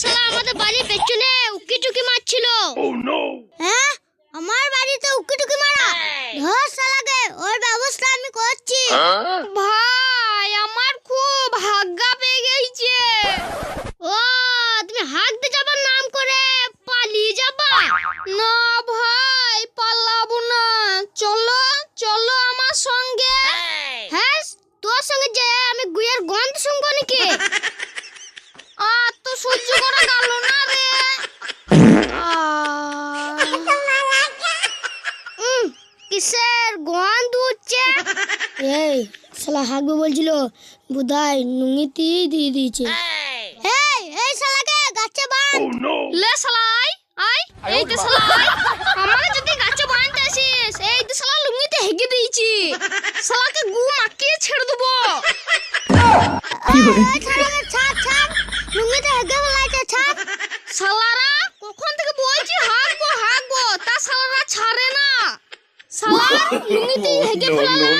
শালা আমাদের বাড়ির পেছনে উকি টুকি মারছিল হ্যাঁ? আমার বাড়িতে উকি টুকি মারা ধর শালাকে ওর ব্যবস্থা আমি করছি। ভাই আমার খুব হাগ্গা পেয়ে গেছে। ও তুমি হাঁকতে যাবার নাম করে পালিয়ে যাবা? না ভাই পালাবো না। চলো চলো আমার সঙ্গে। হ্যাঁ তোর সঙ্গে যে আমি গুয়ের গন্ধ শুনব নাকি? কিসের গন্ধ উঠছে? এই শালা হাগবে বলছিল বুধাই নুঙ্গিতি দিয়ে দিয়েছে। এই। এই শালাকে গাছে বান লে শালাই আই এই তো শালাই আমাকে যদি গাছে বানতে আসিস এই তো শালা লুঙ্গিতে হেগে দিয়েছি। শালাকে গু মাখিয়ে ছেড়ে দেবো। ছাড় ছাড় লুঙ্গিতে হেগে ফেলাইছে ছাড়। শালারা কখন থেকে বলছি হাঁকবো হাঁকবো তা ছাড়ে না হেগে ফেলালাম.